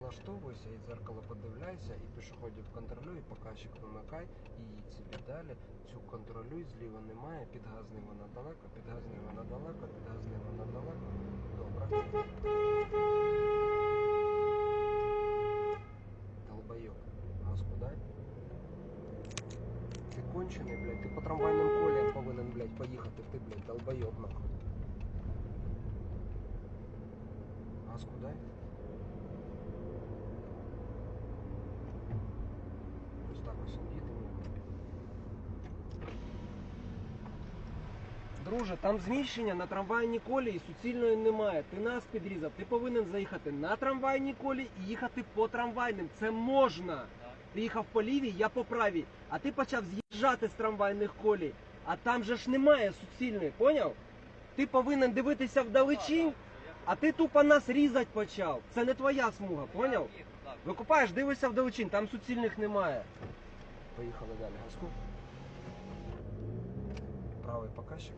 Налаштовуйся і дзеркало подивляйся, і пішоходів контролюй, і показчик вимикай, і їдь собі далі. Цю контролюй, зліва немає, підгазний вона далеко, підгазний вона далеко, підгазний вона далеко. Добре. Долбойоб. Газку дай. Ти кончений, блядь, ти по трамвайним коліям повинен, блядь, поїхати, ти, блядь, долбойоб нахуй. Газку Друже, там зміщення на трамвайній колії суцільної немає. Ти нас підрізав. Ти повинен заїхати на трамвайній колії і їхати по трамвайним. Це можна. Ти їхав по лівій, я по правій. А ти почав з'їжджати з трамвайних колій. А там же ж немає суцільної, поняв? Ти повинен дивитися вдалечінь, а ти тупо нас різати почав. Це не твоя смуга, поняв? Викупаєш, дивишся вдалечінь, там суцільних немає. Поїхали далі. Газку. Правий показчик.